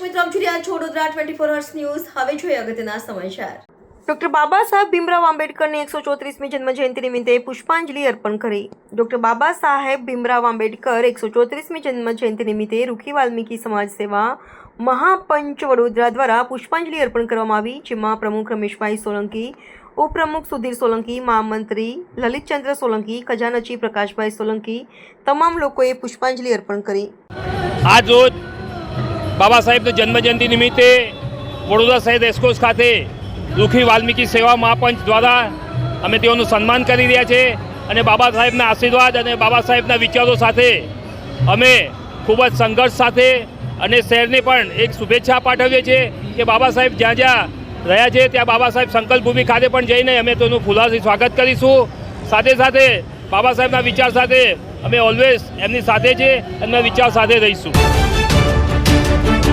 છો Vadodara twenty four hours news હવે જોઈએ અગત્યના સમાચાર. ડોક્ટર બાબા સાહેબ ભીમરાવ આંબેડકરની એકસો ચોત્રીસમી જન્મજયંતિ નિમિત્તે પુષ્પાંજલિ અર્પણ કરી. ડોક્ટર બાબા સાહેબ ભીમરાવ આંબેડકર એકસો ચોત્રીસમી જન્મજયંતિ નિમિત્તે રૂખી વાલ્મીકી સમાજ સેવા મહાપંચ વડોદરા દ્વારા પુષ્પાંજલિ અર્પણ કરવામાં આવી જેમાં પ્રમુખ રમેશભાઈ સોલંકી ઉપપ્રમુખ સુધીર સોલંકી મહામંત્રી લલિતચંદ્ર સોલંકી ખજાનચી પ્રકાશભાઈ સોલંકી તમામ લોકોએ પુષ્પાંજલિ અર્પણ કરી. આજ રોજ બાબા સાહેબની જન્મજયંતિ નિમિત્તે વડોદરા શહેર રેસકોર્સ ખાતે દુઃખી વાલ્મીકી સેવા મહાપંચ દ્વારા અમે તેઓનું સન્માન કરી રહ્યા છે અને બાબા સાહેબના આશીર્વાદ અને બાબા સાહેબના વિચારો સાથે અમે ખૂબ જ સંઘર્ષ સાથે અને શહેરને પણ એક શુભેચ્છા પાઠવીએ છીએ કે બાબા સાહેબ જ્યાં જ્યાં રહ્યા છે, ત્યાં બાબા સાહેબ સંકલ્પભૂમિ ખાતે પણ જઈને અમે તેનું ફુલાથી સ્વાગત કરીશું. સાથે સાથે બાબા સાહેબના વિચાર સાથે અમે ઓલવેઝ એમની સાથે છે એમના વિચાર સાથે રહીશું. Thank you.